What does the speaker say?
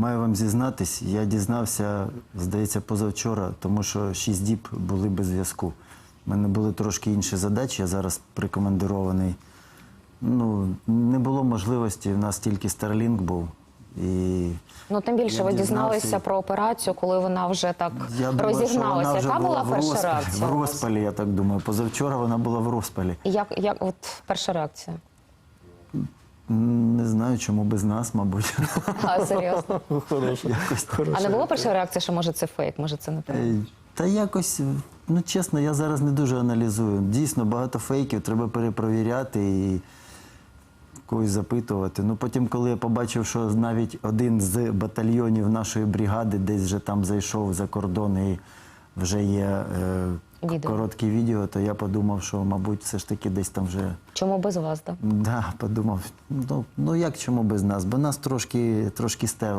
Маю вам зізнатись, я дізнався, здається, позавчора, тому що шість діб були без зв'язку. У мене були трошки інші задачі, я зараз прикомандирований. Ну, не було можливості, в нас тільки Starlink був. І Ну тим більше ви дізналися про операцію, коли вона вже так я думаю, розігналася. вона вже Яка була в перша розпалі, реакція? в розпалі, я так думаю. Позавчора вона була в розпалі. І Як, як от перша реакція? Не знаю, чому без нас, мабуть. А, серйозно. Якось так. А не було першої реакції, що може це фейк, може це неправда? Е, Та якось, ну чесно, я зараз не дуже аналізую. Дійсно, багато фейків треба перепровіряти і когось запитувати. Ну потім, коли я побачив, що навіть один з батальйонів нашої бригади десь вже там зайшов за кордон і вже є е, Відео. короткі відео, то я подумав, що, мабуть, все ж таки десь там вже. Чому без вас? Да? Да, подумав, ну, ну як чому без нас? Бо нас трошки, трошки стело.